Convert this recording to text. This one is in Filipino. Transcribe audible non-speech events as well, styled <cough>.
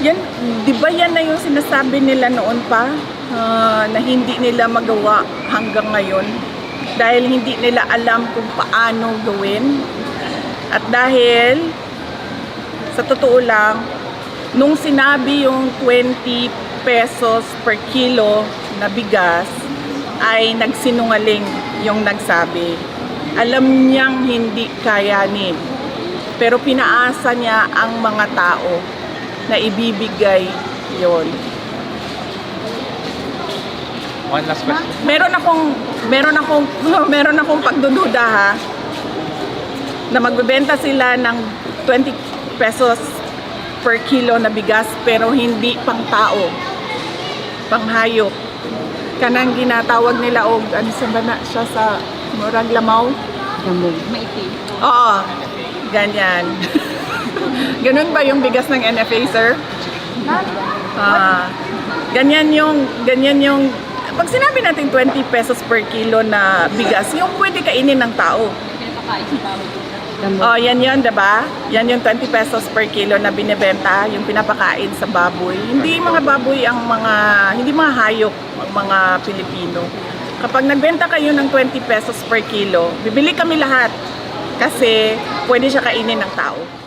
Yan, di ba yan na yung sinasabi nila noon pa ah, na hindi nila magawa hanggang ngayon dahil hindi nila alam kung paano gawin. At dahil sa totoo lang, nung sinabi yung 20 pesos per kilo na bigas, ay nagsinungaling yung nagsabi. Alam niyang hindi kayanin. Pero pinaasa niya ang mga tao na ibibigay yon. One last question. Meron akong meron akong <laughs> meron akong pagdududa ha na magbebenta sila ng 20 pesos per kilo na bigas pero hindi pang tao. Pang hayop. Kanang ginatawag nila og ano sa bana siya sa murag lamaw. Maitim. Oo. Ganyan. <laughs> Ganun ba yung bigas ng NFA, sir? Ah, ganyan yung ganyan yung pag sinabi natin 20 pesos per kilo na bigas, yung pwede kainin ng tao. Oh, yan yun, 'di ba? Yan yung 20 pesos per kilo na binebenta, yung pinapakain sa baboy. Hindi mga baboy ang mga hindi mga hayop mga Pilipino. Kapag nagbenta kayo ng 20 pesos per kilo, bibili kami lahat kasi pwede siya kainin ng tao.